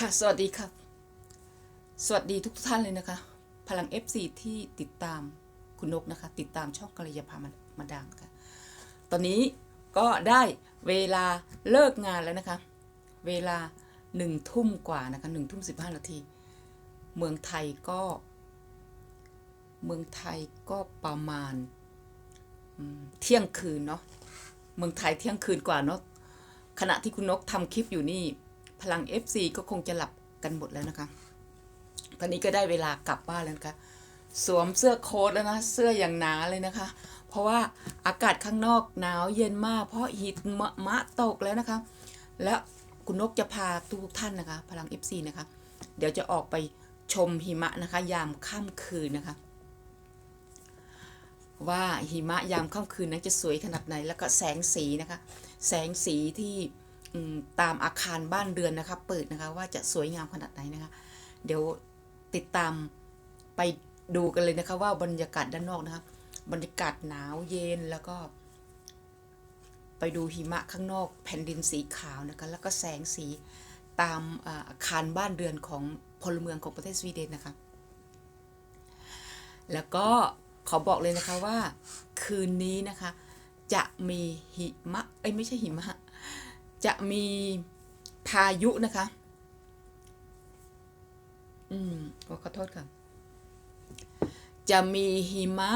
ค่ะ สวัสดีครับ สวัสดีทุกท่านเลยนะคะ พลัง FC ที่ติดตามคุณนกนะคะ ติดตามช่องกัลยาภามามาดามค่ะ ตอนนี้ก็ได้เวลาเลิกงานแล้วนะคะ เวลาหนึ่งทุ่มกว่านะคะหนึ่งทุ่มสิบห้านาที เมืองไทยก็ เมืองไทยก็ประมาณเที่ยงคืนเนาะ เมืองไทยเที่ยงคืนกว่าเนาะ ขณะที่คุณนกทำคลิปอยู่นี่ พลัง FC ก็คงจะหลับกันหมดแล้วนะคะ ตอนนี้ก็ได้เวลากลับบ้านแล้วนะคะ สวมเสื้อโค้ทแล้วนะ เสื้ออย่างหนาเลยนะคะ เพราะว่าอากาศข้างนอกหนาวเย็นมาก เพราะหิมะมะตกแล้วนะคะ แล้วคุณนกจะพาทุกท่านนะคะ พลัง FC นะคะ เดี๋ยวจะออกไปชมหิมะนะคะ ยามค่ำคืนนะคะ ว่าหิมะยามค่ำคืนนั้นจะสวยขนาดไหนแล้วก็แสงสีนะคะ แสงสีที่ ตามอาคารบ้านเรือนนะคะ เปิดนะคะว่าจะสวยงามขนาดไหนนะคะ เดี๋ยวติดตามไปดูกันเลยนะคะว่าบรรยากาศด้านนอกนะคะ บรรยากาศหนาวเย็นแล้วก็ ไปดูหิมะข้างนอกแผ่นดินสีขาวนะคะแล้วก็แสงสีตามอาอาคารบ้านเรือนของพลเมืองของประเทศสวีเดนนะคะ แล้วก็ขอบอกเลยนะคะว่าคืนนี้นะคะ จะมีหิมะเอ้ยไม่ใช่หิมะ จะมีพายุนะคะ อืมขอขอโทษค่ะ จะมีหิมะ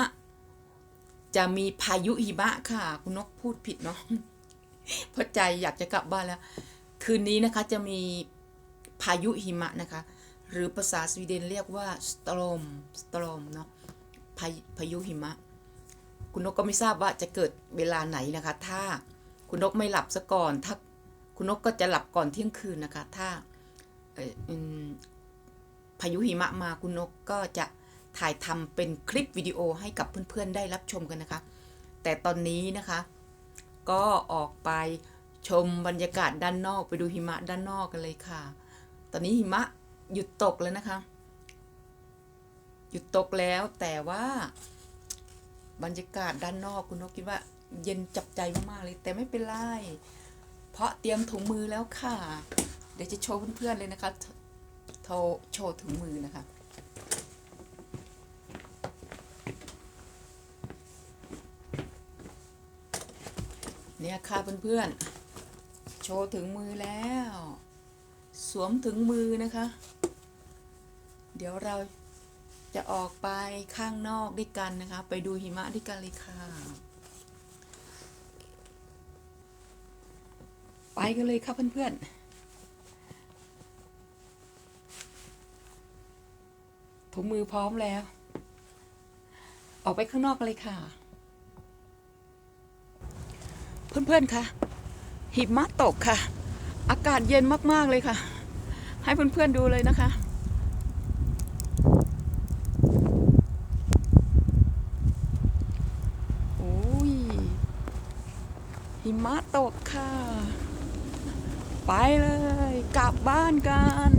จะมีพายุหิมะค่ะ คุณนกพูดผิดเนาะเพราะใจอยากจะกลับบ้านแล้ว คืนนี้นะคะจะมีพายุหิมะนะคะ หรือภาษาสวีเดนเรียกว่าสตรมสตรมเนาะพายุพายุหิมะ คุณนกก็ไม่ทราบว่าจะเกิดเวลาไหนนะคะ ถ้าคุณนกไม่หลับซะก่อน ถ้า คุณนกก็จะหลับก่อนเที่ยงคืนนะคะ ถ้าพายุหิมะมาคุณนกก็จะถ่ายทำเป็นคลิปวิดีโอให้กับเพื่อนๆได้รับชมกันนะคะ แต่ตอนนี้นะคะ ก็ออกไปชมบรรยากาศด้านนอกไปดูหิมะด้านนอกกันเลยค่ะ ตอนนี้หิมะหยุดตกแล้วนะคะ หยุดตกแล้วแต่ว่า บรรยากาศด้านนอกคุณนกคิดว่า เย็นจับใจมากๆเลย แต่ไม่เป็นไร เพราะเตรียมถุงมือแล้วค่ะ เดี๋ยวจะโชว์เพื่อนๆเลยนะคะโทโชว์ถุงมือนะคะเนี่ยค่ะเพื่อนๆ โชว์ถึงมือแล้ว สวมถึงมือนะคะ เดี๋ยวเราจะออกไปข้างนอกด้วยกันนะคะ ไปดูหิมะด้วยกันเลยค่ะ ไปกันเลยค่ะเพื่อนๆถุงมือพร้อมแล้ว ออกไปข้างนอกเลยค่ะ เพื่อนๆคะหิมะตกค่ะ อากาศเย็นมากๆเลยค่ะ ให้เพื่อนๆดูเลยนะคะโอ้ยหิมะตก ไปเลย กลับบ้านกัน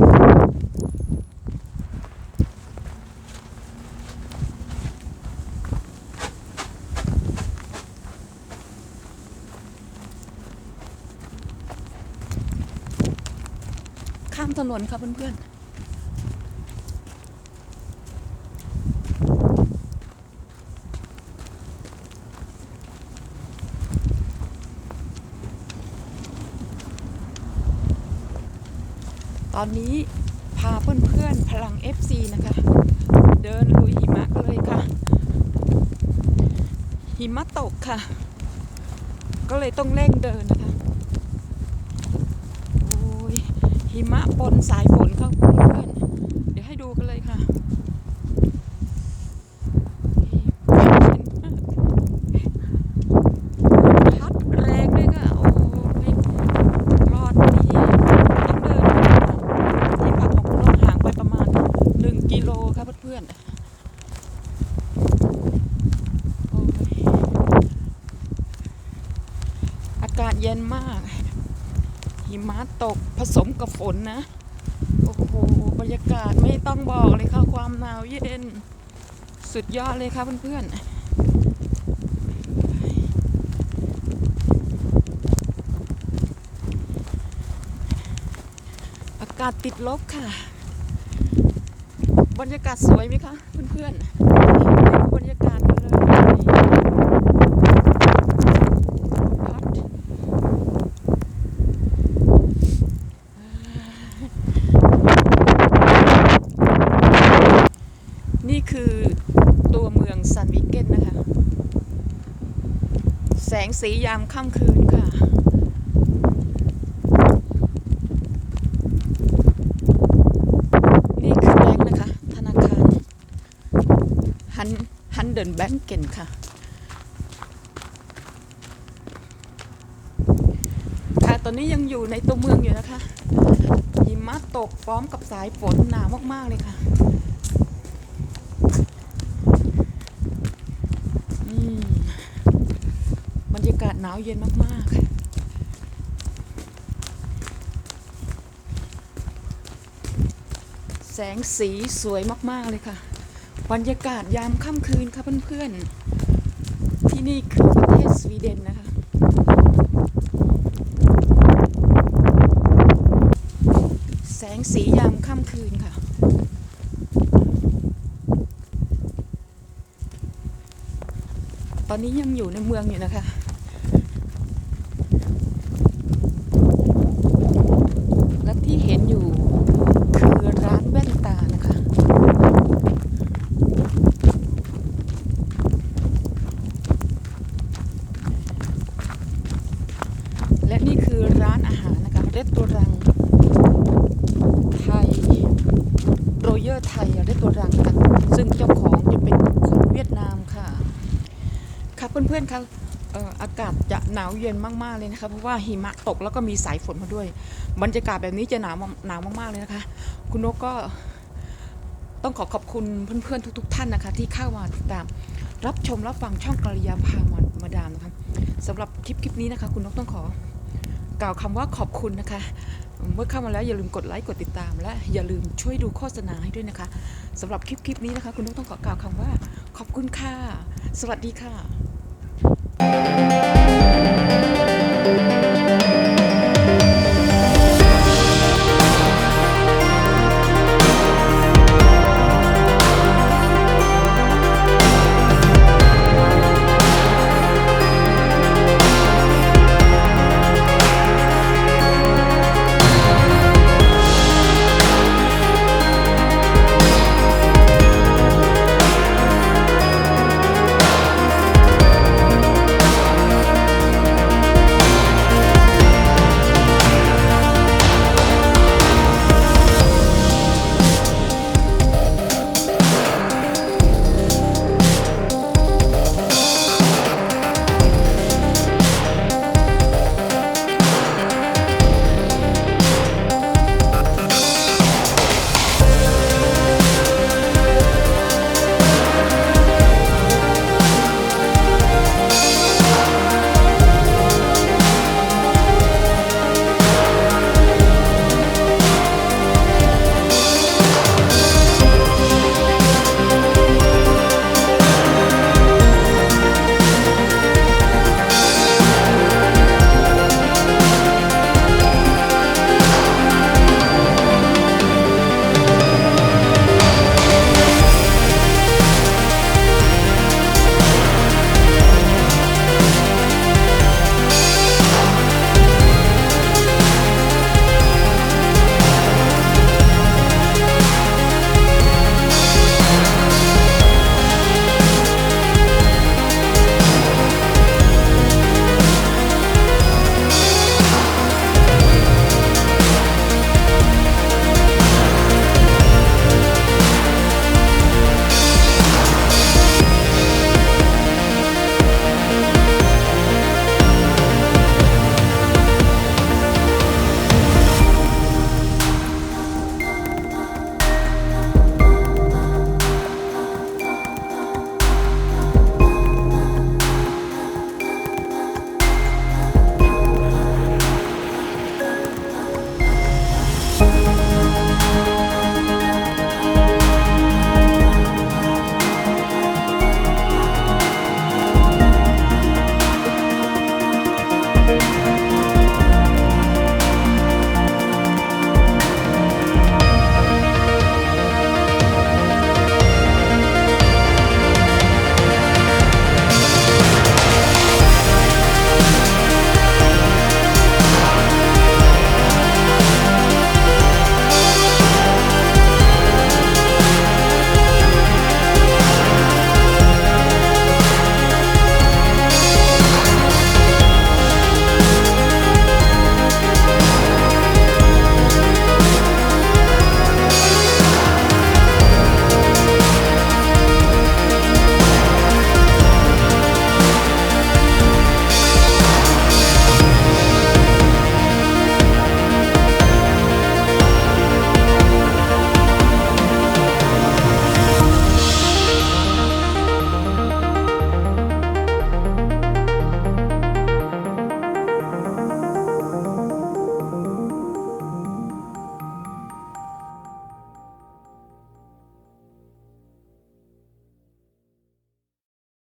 ข้ามถนนค่ะเพื่อนๆ อนนี้พาเพื่อนๆพลัง FC นะคะ เดินลุยหิมะกันเลยค่ะ หิมะตกค่ะ ก็เลยต้องเร่งเดินนะคะโอ้ยหิมะปนสายฝนเข้าเพื่อนเดี๋ยวให้ดูกันเลยค่ะพัดแรงด้วยค่ะ โอ้ยรอดดีต้องเดินที่พักของคุณนกห่างไปประมาณ 1 กิโลค่ะเพื่อนๆโอ้ยอากาศเย็นมาก หิมะ ตกผสมกับฝนนะ โอ้โห บรรยากาศไม่ต้องบอกเลยค่ะ ความหนาวเย็น สุดยอดเลยค่ะเพื่อนๆอากาศติดลบค่ะ บรรยากาศสวยไหมคะ เพื่อนๆ บรรยากาศกันเลยพัดนี่คือตัวเมืองซันวิกเกนนะคะ แส งสียามค่ำคืนค่ะ นี่คือแบงค์นะคะ ธนาคารฮันฮันเดินแบงก์เก่นค่ะ ค่ะตอนนี้ยังอยู่ในตัวเมืองอยู่นะคะหิมะตกพร้อมกับสายฝนหนาวมาก ๆ เลยค่ะ อืม บ รรยากาศหนาวเย็นมากๆแสงสีสวยมาก ๆ เลยค่ะ บรรยากาศยามค่ำคืนค่ะเพื่อน ๆ ที่นี่คือประเทศสวีเดนนะคะ แสงสียามค่ำคืนค่ะ ตอนนี้ยังอยู่ในเมืองอยู่นะคะและที่เห็นอยู่คือร้านแว่นตานะคะ และนี่คือร้านอา หารนะคะเรสตัวรังไทยโรเยอร์ไทยเรสตัวรังค่ะ ซึ่งเจ้าของจะเป็นคนเวียดนามค่ะ ค่ะเพื่อนๆคะเอ่ออากาศจะหนาวเย็นมากๆเลยนะคะ เพราะว่าหิมะตกแล้วก็มีสายฝนมาด้วย บรรยากาศแบบนี้จะหนาวหนาวมากๆเลยนะคะ คุณนกก็ต้องขอขอบคุณเพื่อนๆทุก ๆ ท่านนะคะ ที่เข้ามาติดตาม รับชมรับฟังช่องกริยาพามามาดามนะคะสำหรับคลิปคลิปนี้นะคะ คุณนกต้องขอ กล่าวคำว่าขอบคุณนะคะ เมื่อเข้ามาแล้วอย่าลืมกดไลค์กดติดตาม และอย่าลืมช่วยดูโฆษณาให้ด้วยนะคะสำหรับคลิปคลิปนี้นะคะ คุณนกต้องขอกล่าวคำว่า ขอบคุณค่ะ สวัสดีค่ะ